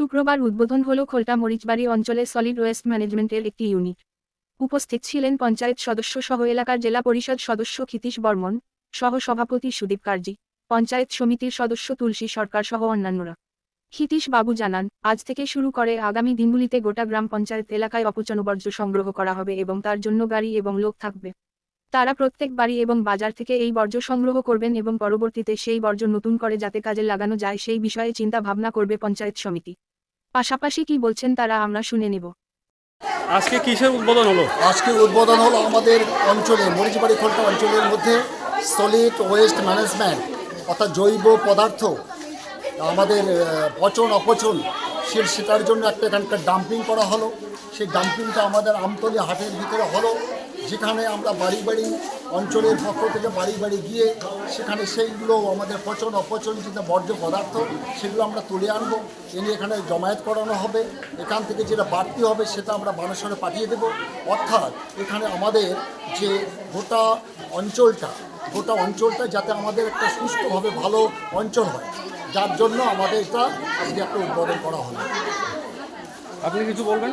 শুক্রবার উদ্বোধন হল খোলটা মরিচবাড়ি অঞ্চলে সলিড ওয়েস্ট ম্যানেজমেন্টের একটি ইউনিট উপস্থিত ছিলেন পঞ্চায়েত সদস্য সহ এলাকার জেলা পরিষদ সদস্য ক্ষিতীশ বর্মন সহ সভাপতি সুদীপ কার্জি, পঞ্চায়েত সমিতির সদস্য তুলসী সরকার সহ অন্যান্যরা। ক্ষিতীশ বাবু জানান, আজ থেকে শুরু করে আগামী দিনগুলিতে গোটা গ্রাম পঞ্চায়েত এলাকায় অপচনবর্জ্য সংগ্রহ করা হবে এবং তার জন্য গাড়ি এবং লোক থাকবে। তারা প্রত্যেক বাড়ি এবং বাজার থেকে এই বর্জ্য সংগ্রহ করবেন এবং পরবর্তীতে সেই বর্জ্য নতুন করে যাতে কাজে লাগানো যায় সেই বিষয়ে চিন্তা ভাবনা করবে পঞ্চায়েত সমিতি। পাশাপাশি কি বলছেন তারা আমরা শুনে নেব। আজকে কিসের উদ্বোধন হলো? আজকে উদ্বোধন হলো আমাদের অঞ্চলে মরিচবাড়ি খোলটা অঞ্চলের মধ্যে সলিড ওয়েস্ট ম্যানেজমেন্ট অর্থাৎ জৈব পদার্থ আমাদের পচন অপচন সে সেটার জন্য একটা এখানকার ডাম্পিং করা হলো। সেই ডাম্পিংটা আমাদের আমতলি হাটের ভিতরে হলো। যেখানে আমরা বাড়ি বাড়ি অঞ্চলের পক্ষ থেকে বাড়ি বাড়ি গিয়ে সেখানে সেইগুলো আমাদের পচন অপচন যেটা বর্জ্য পদার্থ, সেগুলো আমরা তুলে আনব। এনে এখানে জমায়েত করানো হবে। এখান থেকে যেটা বাড়তি হবে সেটা আমরা বানেশ্বরে পাঠিয়ে দেবো। অর্থাৎ এখানে আমাদের যে গোটা অঞ্চলটা গোটা অঞ্চলটা যাতে আমাদের একটা সুস্থভাবে ভালো অঞ্চল হয়, যার জন্য আমাদের এটা আজকে একটা উদ্বোধন করা হলো। আপনি কিছু বলবেন?